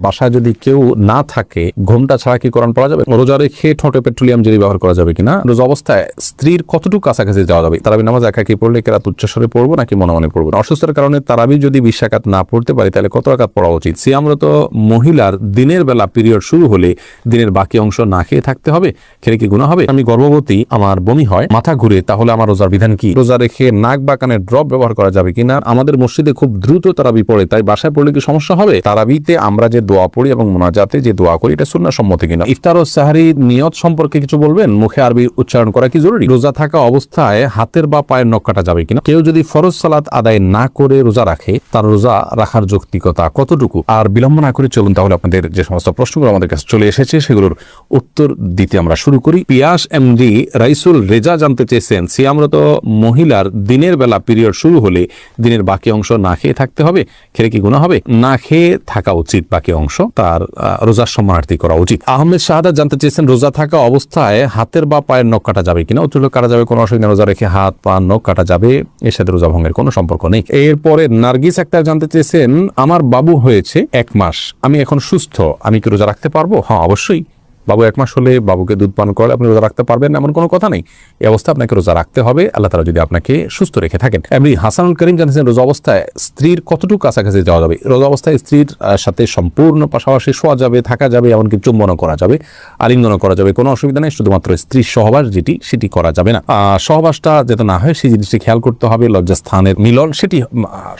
বাসায় যদি কেউ না থাকে, ঘুমটা ছাড়া কি কোরআন পড়া যাবে? রোজা রেখে ঠোঁটে পেট্রোলিয়াম জেলি ব্যবহার করা যাবে কিনা? রোজা অবস্থায় স্ত্রীর কতটুকু কাছাকাছি যাওয়া যাবে? তারাবি নামাজ একাকি পড়লে কেরাত উচ্চস্বরে পড়ব নাকি মনে মনে পড়ব? অসুস্থতার কারণে তারাবি যদি বিশ্বাকাত না পড়তে পারি, তাহলে কত রাকাত পড়া উচিত? সিয়ামরত মহিলার দিনের বেলা পিরিয়ড শুরু হলে দিনের বাকি অংশ না খেয়ে থাকতে হবে? খেলে কি গুণা হবে? আমি গর্ভবতী, আমার বমি হয়, মাথা ঘুরে, তাহলে আমার রোজার বিধান কি? রোজা রেখে নাক বা কানের ড্রপ ব্যবহার করা যাবে কিনা? আমাদের মসজিদে খুব দ্রুত তারাবি পড়ে, তাই বাসায় পড়লে কি সমস্যা হবে? তারাবিতে আমরা যে দোয়া পড়ি এবং মোনাজাতে যে দোয়া করি, এটা সুন্নাহ সম্মতি কিনা। ইফতার ও সাহারি নিয়ত সম্পর্কে কিছু বলবেন? মুখে আরবি উচ্চারণ করা কি জরুরি? রোজা থাকা অবস্থায় হাতের বা পায়ের নখ কাটা যাবে কিনা? কেউ যদি ফরজ সালাত আদায় না করে রোজা রাখে, তার রোজা রাখার যৌক্তিকতা কতটুকু? আর বিলম্ব না করে চলুন তাহলে আপনাদের যে সমস্ত প্রশ্নগুলো আমাদের কাছে চলে এসেছে, সেগুলোর উত্তর দিতে আমরা শুরু করি। পিয়াস এমডি রাইসুল রেজা জানতে চেয়েছেন, সিয়ামরত মহিলার দিনের বেলা পিরিয়ড শুরু হলে দিনের বাকি অংশ না খেয়ে থাকতে হবে? খেলে কি গুণা হবে? না খেয়ে থাকা উচিত বাকি অংশ, তার রোজার সম্মানার্থী করা উচিত। আহমেদ শাহাদা জানতে চেয়েছেন, রোজা থাকা অবস্থায় হাতের বা পায়ের নখ কাটা যাবে কিনা? হলো, কাটা যাবে, কোনো অসুবিধা রোজা রেখে হাত, পা, নখ কাটা যাবে এর সাথে রোজা ভঙ্গের কোনো সম্পর্ক নেই। এরপরে নার্গিস একটা জানতে চেয়েছেন, আমার বাবু হয়েছে এক মাস, আমি এখন সুস্থ, আমি কি রোজা রাখতে পারব? হ্যাঁ অবশ্যই। বাবু এক মাস হলে বাবুকে দুধ পান করলে আপনি রোজা রাখতে পারবেন, এমন কোনো কথা নেই। এই অবস্থা আপনাকে রোজা রাখতে হবে। আল্লাহ তালা যদি আপনাকে সুস্থ রেখে থাকেন। এমনি হাসানুল করিম জানিয়েছেন, রোজা অবস্থায় স্ত্রীর কতটুকু কাছাকাছি যাওয়া যাবে? রোজা অবস্থায় স্ত্রীর সাথে সম্পূর্ণ পাশাপাশি শোয়া যাবে, থাকা যাবে, এমনকি চুম্বনও করা যাবে, আলিঙ্গনও করা যাবে। কোনো অসুবিধা নেই, শুধুমাত্র স্ত্রীর সহবাস যেটি, সেটি করা যাবে না। সহবাসটা যাতে না হয়, সেই জিনিসটি খেয়াল করতে হবে। লজ্জাস্থানের মিলন, সেটি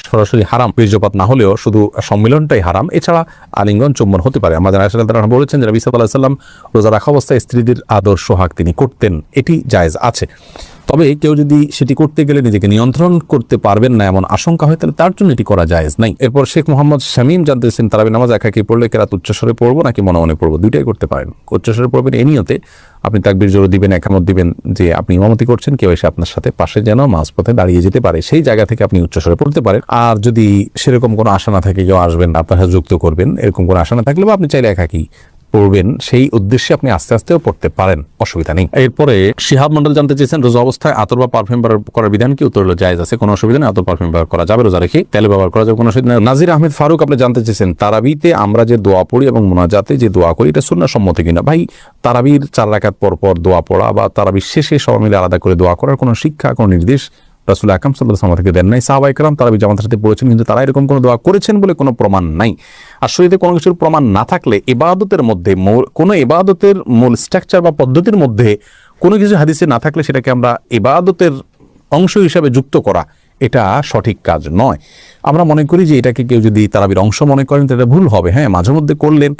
সরাসরি হারাম। বীর্যপাত না হলেও শুধু সম্মিলনটাই হারাম। এছাড়া আলিঙ্গন, চুম্বন হতে পারে। আমাদের আসলে তারা বলেছেন যে রবিসাল্লাহ সাল্লাম রোজা রাখা অবস্থায় স্ত্রীদের আদর, সোহাগ তিনি করতেন। এটি জায়েজ আছে। তবে কেউ যদি সেটি করতে গেলে নিজেকে নিয়ন্ত্রণ করতে পারবেন না এমন আশঙ্কা হয়, তাহলে তার জন্য এটি করা জায়েজ নাই। এরপর শেখ মোহাম্মদ শামীম জানতেছেন, তারাবি নামাজ একাকি পড়লে কেরাত উচ্চস্বরে পড়ব নাকি মনে মনে পড়ব? দুইটাই করতে পারেন। উচ্চস্বরে পড়বেন এই নিয়তে আপনি তাকবির জোর দিবেন, একামত দিবেন যে আপনি ইমামতি করছেন, কেউ এসে আপনার সাথে পাশে যেন মাঝপথে দাঁড়িয়ে যেতে পারে। সেই জায়গা থেকে আপনি উচ্চস্বরে পড়তে পারেন। আর যদি সেরকম কোনো আশা না থাকে, কেউ আসবেন, আপনার সাথে যুক্ত করবেন, এরকম কোনো আশা না থাকলে বা আপনি চাইলে একাকি পড়বেন, সেই উদ্দেশ্যে আপনি আস্তে আস্তেও পড়তে পারেন, অসুবিধা নেই। এরপরে শিহাব মন্ডল জানতে চেয়েছেন, রোজা অবস্থায় আতর বা পারফিউম ব্যবহার করার বিধান কি? উত্তর হলো আছে, কোনো অসুবিধা নেই, আতর পারফিউম ব্যবহার করা যাবে, রোজা রেখে তেল ব্যবহার করা যাবে, কোনো অসুবিধা নেই। নাজির আহমেদ ফারুক, আপনি জানতে চেয়েছেন, তারাবিতে আমরা যে দোয়া পড়ি এবং মোনাজাতে যে দোয়া করি, এটা শূন্য সম্মতি কিনা? ভাই, তারাবির চার রাকাত পর পর দোয়া পড়া বা তারাবির শেষে সবাই মিলে আলাদা করে দোয়া করার কোনো শিক্ষা, কোনো নির্দেশ রাসুল আকাম সাল্লাহ সাল্লাম থেকে দেন নাই। সাহাবাই কালাম তারা জামাতের সাথে পড়েছেন, কিন্তু তারা এরকম কোনো দোয়া করেছেন বলে কোনো প্রমাণ নাই। আর শরীরে কোনো কিছুর প্রমাণ না থাকলে এবাদতের মধ্যে কোনো এবাদতের মূল স্ট্রাকচার বা পদ্ধতির মধ্যে কোনো কিছু হাদিসে না থাকলে সেটাকে আমরা এবাদতের অংশ হিসাবে যুক্ত করা এটা সঠিক কাজ নয়। আমরা মনে করি যে এটাকে কেউ যদি তারাবির অংশ মনে করেন তো এটা ভুল হবে। হ্যাঁ মাঝে মধ্যে করলেন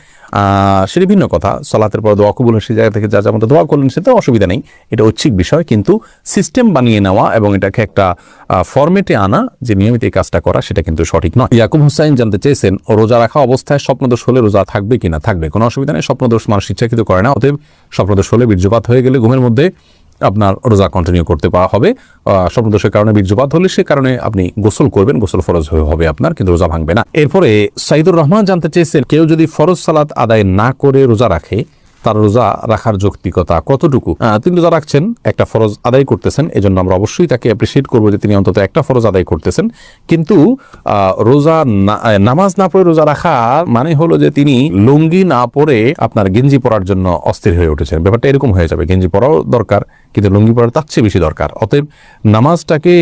সেটা ভিন্ন কথা। সলাতের পর দোয়া কবুল সেই জায়গা থেকে যা যা মতো দোয়া করলেন সেটা অসুবিধা নেই। এটা ঐচ্ছিক বিষয়, কিন্তু সিস্টেম বানিয়ে নেওয়া এবং এটাকে একটা ফরম্যাটে আনা, যে নিয়মিত এই কাজটা করা, সেটা কিন্তু সঠিক নয়। ইয়াকুব হুসাইন জানতে চেয়েছেন রোজা রাখা অবস্থায় স্বপ্নদোষ হলে রোজা থাকবে কিনা? থাকবে। কোনো অসুবিধা নেই, স্বপ্নদোষ মানুষ ইচ্ছাকৃত করে না, অতএব স্বপ্নদোষ হলে বীর্যপাত হয়ে গেলে ঘুমের মধ্যে আপনার রোজা কন্টিনিউ করতে পারা হবে। স্বপ্নদোষের কারণে, বীর্যপাত হলে সে কারণে আপনি গোসল করবেন, গোসল ফরজ হয়ে হবে আপনার, কিন্তু রোজা ভাঙবে না। এরপরে সাইদুর রহমান জানতে চেয়েছেন, কেউ যদি ফরজ সালাত আদায় না করে রোজা রাখে তার রোজা রাখার যৌক্তিকতা কতটুকু? তিনি রোজা রাখছেন, একটা ফরজ আদায় করতেছেন, এজন্য আমরা অবশ্যই তাকে অ্যাপ্রিসিয়েট করব যে তিনি অন্তত একটা ফরজ আদায় করতেছেন। কিন্তু রোজা নামাজ না পড়ে রোজা রাখা মানে হলো যে তিনি লুঙ্গি না পরে আপনার গেঞ্জি পরার জন্য অস্থির হয়ে উঠেছেন। ব্যাপারটা এরকম হয়ে যাবে, গেঞ্জি পরাও দরকার, কিন্তু লুঙ্গি পরা তার চেয়ে বেশি দরকার। অতএব নামাজটাকে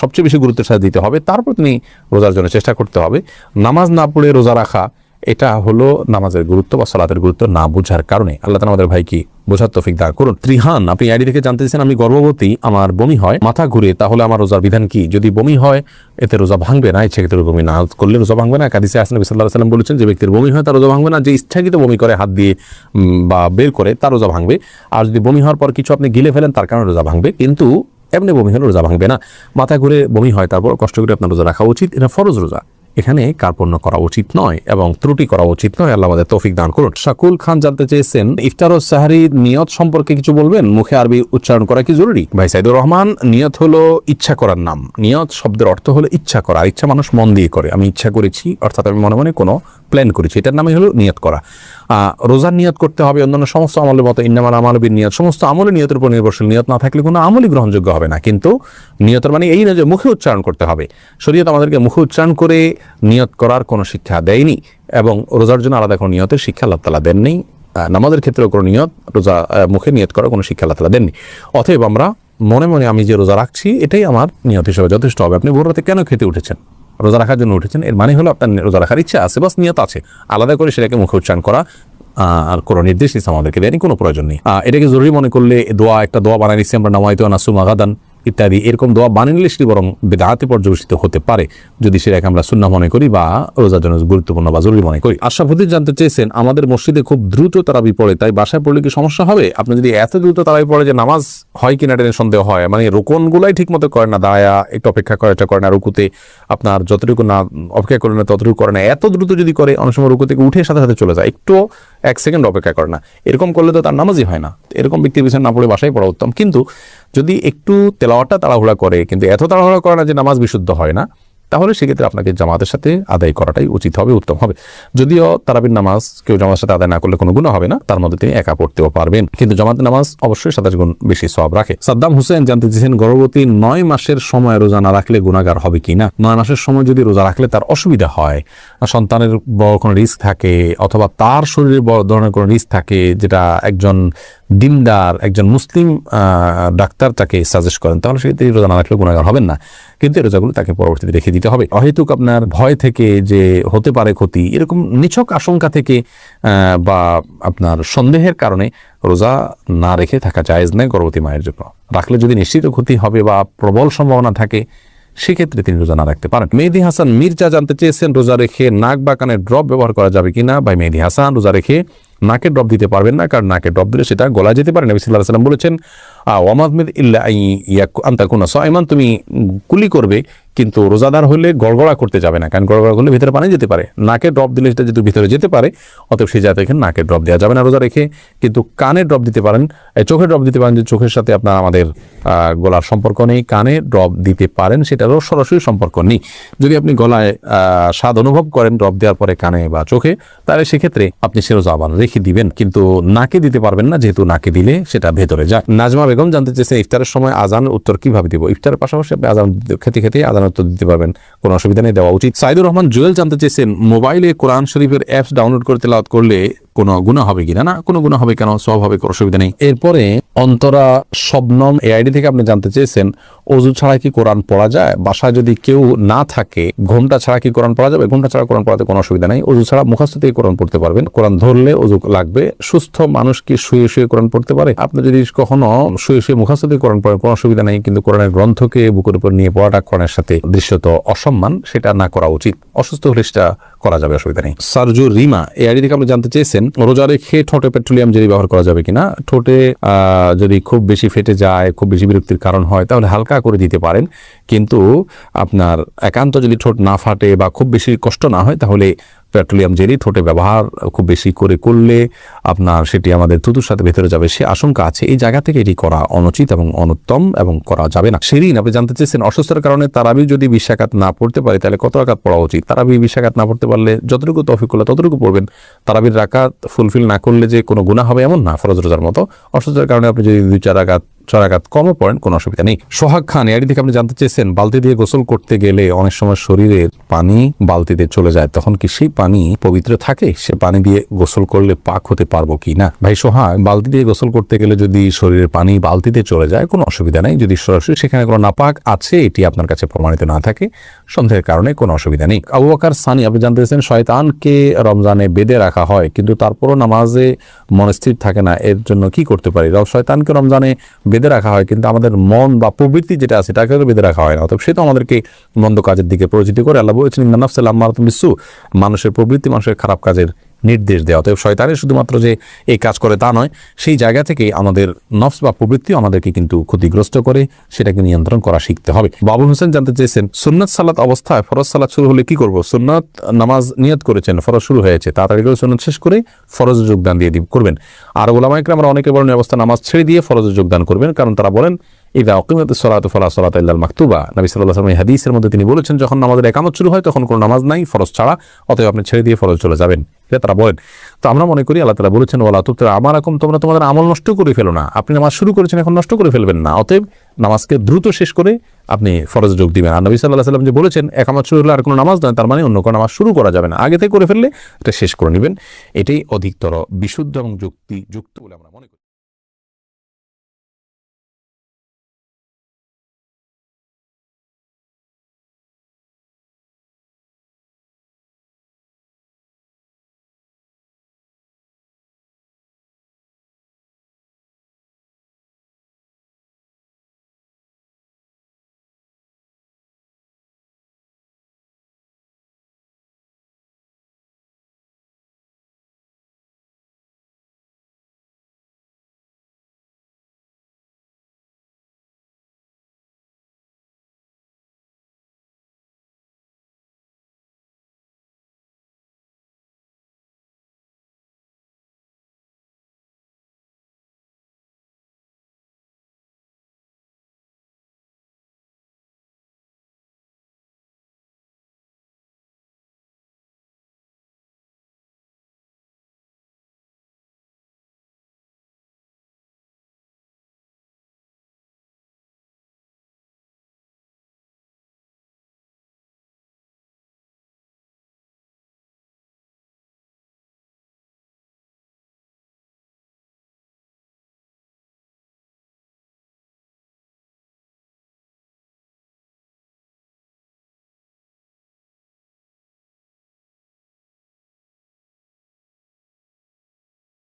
সবচেয়ে বেশি গুরুত্বের সাথে দিতে হবে, তারপর তিনি রোজার জন্য চেষ্টা করতে হবে। নামাজ না পড়ে রোজা রাখা এটা হলো নামাজের গুরুত্ব বা সালাতের গুরুত্ব না বোঝার কারণে। আল্লাহ আমাদের ভাইকে বোঝার তৌফিক দান করুন। ত্রিহান, আপনি আইডি থেকে জানতে আমি গর্ভবতী, আমার বমি হয়, মাথা ঘুরে, তাহলে আমার রোজার বিধান কি? যদি বমি হয়, এতে রোজা ভাঙবে না, ইচ্ছাকৃত বমি না করলে রোজা ভাঙবে না। কাদিসে আসেন সাল্লাহ সাল্লাম বলেছেন, যে ব্যক্তির বমি হয়, তার রোজা ভাঙবে না। যে ইচ্ছাকৃত বমি করে, হাত দিয়ে বা বের করে, তার রোজা ভাঙবে। আর যদি বমি হওয়ার পর কিছু আপনি গিলে ফেলেন, তার কারণে রোজা ভাঙবে। কিন্তু এমনি বমি হলে রোজা ভাঙবে না। মাথা ঘুরে বমি হয় তারপর কষ্ট করে আপনার রোজা রাখা উচিত। এটা ফরজ রোজা। এখানে কার্পণ্য করা উচিত নয় এবং ত্রুটি করা উচিত নয়। আল্লাহ আমাদের তৌফিক দান করুন। শাকুল খান জানতে চেয়েছেন, ইফতার ও সাহারির নিয়ত সম্পর্কে কিছু বলবেন? মুখে আরবি উচ্চারণ করা কি জরুরি? ভাই সাইদুর রহমান, নিয়ত হলো ইচ্ছা করার নাম। নিয়ত শব্দের অর্থ হলো ইচ্ছা করা। আর ইচ্ছা মানুষ মন দিয়ে করে। আমি ইচ্ছা করেছি, অর্থাৎ আমি মনে মনে কোনো প্ল্যান করেছি। এটার নামই হলো নিয়ত করা। রোজার নিয়ত করতে হবে অন্যান্য সমস্ত আমলের মতো। ইন্নামাল আমালবির নিয়ত। সমস্ত আমলে নিয়তের উপর নির্ভরশীল। নিয়ত না থাকলে কোনো আমলই গ্রহণযোগ্য হবে না। কিন্তু নিয়তের মানে এই না যে মুখে উচ্চারণ করতে হবে। শরীয়ত আমাদেরকে মুখে উচ্চারণ করে নিয়ত করার কোনো শিক্ষা দেয়নি এবং রোজার জন্য আলাদা কোনো নিয়তের শিক্ষা আল্লাহ তালা দেননি। নামাজের ক্ষেত্রেও কোনো নিয়ত, রোজা মুখে নিয়ত করার কোনো শিক্ষা আল্লাহ তালা দেননি। অতএব আমরা মনে মনে আমি যে রোজা রাখছি, এটাই আমার নিয়ত হিসেবে যথেষ্ট হবে। আপনি ভোর রাতে কেন খেতে উঠেছেন? রোজা রাখার জন্য উঠেছেন? এর মানে হলো আপনার রোজা রাখার ইচ্ছা আছে, বাস নিয়ত আছে। আলাদা করে সেটাকে মুখে উচ্চারণ করা আর কোনো নির্দেশ নিচ্ছে আমাদেরকে দেয়নি, কোনো প্রয়োজন নেই। এটাকে জরুরি মনে করলে দোয়া, একটা দোয়া বানাই নিচ্ছি আমরা, নামাইতো নাসু মাগাদান ইত্যাদি। এরকম দোয়া বানিয়ে সেটি বরং বেদাহাতে পর্যবেসিত হতে পারে। যদি সেটাকে আমরা সুন্না মনে করি বা রোজার জন্য গুরুত্বপূর্ণ বা জরুরি মনে করি। আশরাফুদ্দিন জানতে চেয়েছেন, আমাদের মসজিদে খুব দ্রুত তারাবি পড়ে, তাই বাসায় পড়লে কি সমস্যা হবে? আপনি যদি এত দ্রুত তারাবি পড়ে যে নামাজ হয় কিনা এটা নিয়ে সন্দেহ হয়। মানে রোকনগুলাই ঠিক মতো করে না, দায়া, একটু অপেক্ষা করে এটা করে না, রুকুতে আপনার যতটুকু না অপেক্ষা করে না, ততটুকু করে না, এত দ্রুত যদি করে, অনেক সময় রুকু থেকে উঠে সাথে সাথে চলে যায়, একটু এক সেকেন্ড অপেক্ষা করে না। এরকম করলে তো তার নামাজই হয় না। এরকম ব্যক্তির পিছনে না পড়ে বাসায় পড়া উত্তম। কিন্তু যদি একটু তেলাওয়াটা তাড়াহুড়া করে, কিন্তু এত তাড়াহুড়া করে না যে নামাজ বিশুদ্ধ হয় না, তাহলে সেক্ষেত্রে আপনাকে জামাতের সাথে আদায় করাটাই উচিত হবে, উত্তম হবে। যদিও তারাবির নামাজ কেউ জামাতের সাথে আদায় না করলে কোনো গুণ হবে না, তার মধ্যে তিনি একা পড়তেও পারবেন। কিন্তু জামাতের নামাজ অবশ্যই সাতাশ গুণ বেশি সব রাখে। সাদ্দাম হুসেন জানতে চেয়েছেন, গর্ভবতী নয় মাসের সময় রোজা না রাখলে গুণাগার হবে কিনা? নয় মাসের সময় যদি রোজা রাখলে তার অসুবিধা হয়? সন্তানের বড় কোনো রিস্ক থাকে, অথবা তার শরীরে বড় ধরনের কোনো রিস্ক থাকে, যেটা একজন দিনদার একজন মুসলিম ডাক্তার তাকে সাজেস্ট করেন, তাহলে সেক্ষেত্রে এই রোজা না রাখলে গুণাগার হবেন না। কিন্তু এই রোজাগুলো তাকে পরবর্তীতে রেখে দিতে হবে। অহেতুক আপনার ভয় থেকে যে হতে পারে ক্ষতি, এরকম নিছক আশঙ্কা থেকে বা আপনার সন্দেহের কারণে রোজা না রেখে থাকা জায়েজ নেই গর্ভবতী মায়ের জন্য। রাখলে যদি নিশ্চিত ক্ষতি হবে বা প্রবল সম্ভাবনা থাকে, সেক্ষেত্রে তিনি রোজা না রাখতে পারেন। মেহেদি হাসান মির্জা জানতে চেয়েছেন, রোজা রেখে নাক বা কানে ড্রপ ব্যবহার করা যাবে কিনা? ভাই, মেহেদি হাসান, রোজা রেখে নাকে ড্রপ দিতে পারবেন না, কারণ নাকে ড্রপ দিলে সেটা গলা যেতে পারে নবী সাল্লাহ সাল্লাম বলেছেন ওয়ামাদমিদ ইল্লা আন্তাকুনা সাইমান, তুমি কুলি করবে, কিন্তু রোজাদার হলে গড়গড়া করতে যাবে না, কারণ গড়গড়া করলে ভিতরে পানি যেতে পারে। নাকে ড্রপ দিলে সেটা যেহেতু ভিতরে যেতে পারে, অতএব সেই জায়গাতে এখানে নাকে ড্রপ দেওয়া যাবে না রোজা রেখে, কিন্তু কানে ড্রপ দিতে পারেন চোখে ড্রপ দিতে পারেন যে চোখের সাথে আপনার আমাদের গলার সম্পর্ক নেই, কানে ড্রপ দিতে পারেন, সেটারও সরাসরি সম্পর্ক নেই। যদি আপনি গলায় স্বাদ অনুভব করেন ড্রপ দেওয়ার পরে কানে বা চোখে, তাহলে সেক্ষেত্রে আপনি সে রোজা আবার রেখে দিবেন, কিন্তু নাকে দিতে পারবেন না, যেহেতু নাকে দিলে সেটা ভেতরে যায়। নাজমা বেগম জানতে চেয়েছেন ইফতারের সময় আজান উত্তর কীভাবে দিব? ইফতারের পাশাপাশি আপনি আজান খেতে খেতে আজান উত্তর দিতে পারবেন। কোনো অসুবিধা নেই, দেওয়া উচিত। সাইদুর রহমান জুয়েল জানতে চেয়েছেন, মোবাইলে কোরআন শরীফের অ্যাপস ডাউনলোড করতে তেলাওয়াত করলে কোনো গুণা হবে কিনা? না, কোনো গুণা হবে কেন? সব হবে, কোনো অসুবিধা নেই। এরপরে অন্তরা শবনম এআইডি থেকে আপনি জানতে চেয়েছেন অজু ছাড়া কি কোরআন পড়া যায়? বাসায় যদি কেউ না থাকে, ঘোমটা ছাড়া কি কোরআন পড়া যাবে? ঘোমটা ছাড়া কোরআন পড়াতে কোনো অসুবিধা নেই। অজু ছাড়া মুখস্থ থেকে কোরআন পড়তে পারবেন। কোরআন ধরলে অজু লাগবে। সুস্থ মানুষ কি শুয়ে শুয়ে কোরআন পড়তে পারে? আপনি যদি কখনো শুয়ে শুয়ে মুখস্থ থেকে কোরআন পড়েন, কোনো অসুবিধা নেই। কিন্তু কোরআনের গ্রন্থকে বুকের উপর নিয়ে পড়াটা কোরআনের সাথে দৃশ্যত অসম্মান, সেটা না করা উচিত। অসুস্থ হলে সেটা করা যাবে, অসুবিধা নেই। সারজু রিমা এই আইডি থেকে আপনি জানতে চেয়েছেন রোজা রেখে ঠোঁটে পেট্রোলিয়াম জেলি ব্যবহার করা যাবে কিনা? ঠোঁটে যদি খুব বেশি ফেটে যায়, খুব বেশি বিরক্তির কারণ হয়, তাহলে হালকা করে দিতে পারেন। কিন্তু আপনার একান্ত যদি ঠোঁট না ফাটে বা খুব বেশি কষ্ট না হয়, তাহলে পেট্রোলিয়াম জেলি ঠোঁটে ব্যবহার খুব বেশি করে করলে আপনার সেটি আমাদের থুতুর সাথে ভেতরে যাবে, সে আশঙ্কা আছে। এই জায়গা থেকে এটি করা অনুচিত এবং অনুত্তম এবং করা যাবে না। সেদিন আপনি জানতে চেয়েছেন, অসুস্থতার কারণে তারাবি যদি বিশ্বাঘাত না পড়তে পারে, তাহলে কত রাকাত পড়া উচিত? তারাবি বিশ্বাঘাত না পড়তে পারলে যতটুকু তফিক করলে ততটুকু পড়বেন। তারাবির রাকাত ফুলফিল না করলে যে কোনো গুণা হবে এমন না, ফরজ রোজার মতো। অসুস্থতার কারণে আপনি যদি দুই চার রাকাত রাকাত কমও পড়েন, কোনো অসুবিধা নেই। সোহাগ খান এর থেকে আপনি জানতে চেয়েছেন? বালতি দিয়ে গোসল করতে গেলে অনেক সময় শরীরের পানি বালতিতে চলে যায়, তখন কি সেই পানি পবিত্র থাকে? সে পানি দিয়ে গোসল করলে পাক হতে পারব কি না? ভাই সোহাগ, বালতি দিয়ে গোসল করতে গেলে যদি শরীরের পানি বালতিতে চলে যায়, কোনো অসুবিধা নেই। যদি সরাসরি সেখানে কোনো নাপাক আছে, এটি আপনার কাছে প্রমাণিত না থাকে, সন্দেহের কারণে কোনো অসুবিধা নেই। আবু সানি, আপনি জানতে চেয়েছেন, শয়তানকে রমজানে বেঁধে রাখা হয়, কিন্তু তারপরও নামাজে মনস্থির থাকে না, এর জন্য কি করতে পারি? শয়তানকে রমজানে বেঁধে রাখা হয়, কিন্তু আমাদের মন বা প্রবৃত্তি যেটা আছে তাকে বেঁধে রাখা হয় না। অতএব সে তো আমাদেরকে মন্দ কাজের দিকে পরিচিত করে আল্লাহ বলেছেন ইন্নাফসাল আম্মার মিসু মানুষের প্রবৃত্তি মানুষের খারাপ কাজের নির্দেশ দেওয়া অতএব শয়তানের শুধুমাত্র যে এই কাজ করে তা নয়, সেই জায়গা থেকে আমাদের নফস বা প্রবৃত্তি আমাদেরকে কিন্তু ক্ষতিগ্রস্ত করে, সেটাকে নিয়ন্ত্রণ করা শিখতে হবে। বাবু হোসেন জানতে চেয়েছেন, সুন্নাত সালাত অবস্থায় ফরজ সালাত শুরু হলে কি করব? সুন্নত নামাজ নিয়ত করেছেন, ফরজ শুরু হয়েছে, তাড়াতাড়ি করে সুন্নত শেষ করে ফরজ যোগদান দিয়ে দিব করবেন। আর ওলামাইকরা আমরা অনেকে বলেন অবস্থা নামাজ ছেড়ে দিয়ে ফরজে যোগদান করবেন। কারণ তারা বলেন ইদা অকিমত সলাত ফলা সলাত ইল্লাল মাকতুবা। নবী সাল্লাহ আসলাম এই হাদিসের মধ্যে তিনি বলেছেন, যখন আমাদের একামত শুরু হয়, তখন কোনো নামাজ নাই, ফরজ ছাড়া, অতএব আপনি ছেড়ে দিয়ে ফরজ চলে যাবেন। তারা বলেন। তো আমরা মনে করি আল্লাহ তালা বলেছেন ওলা তো আমার রকম তোমরা তোমাদের আমল নষ্ট করে ফেলো না। আপনি নামাজ শুরু করেছেন, এখন নষ্ট করে ফেলবেন না। অতএব নামাজকে দ্রুত শেষ করে আপনি ফরজ যোগ দিবেন। আর নবী সাল্লাহ সাল্লাম যে বলেছেন, একামত শুরু হলে আর কোনো নামাজ নয় তার মানে অন্য কোনো নামাজ শুরু করা যাবে না। আগে থেকে করে ফেললে এটা শেষ করে নেবেন। এটাই অধিকতর বিশুদ্ধ এবং যুক্তি, যুক্ত বলে আমরা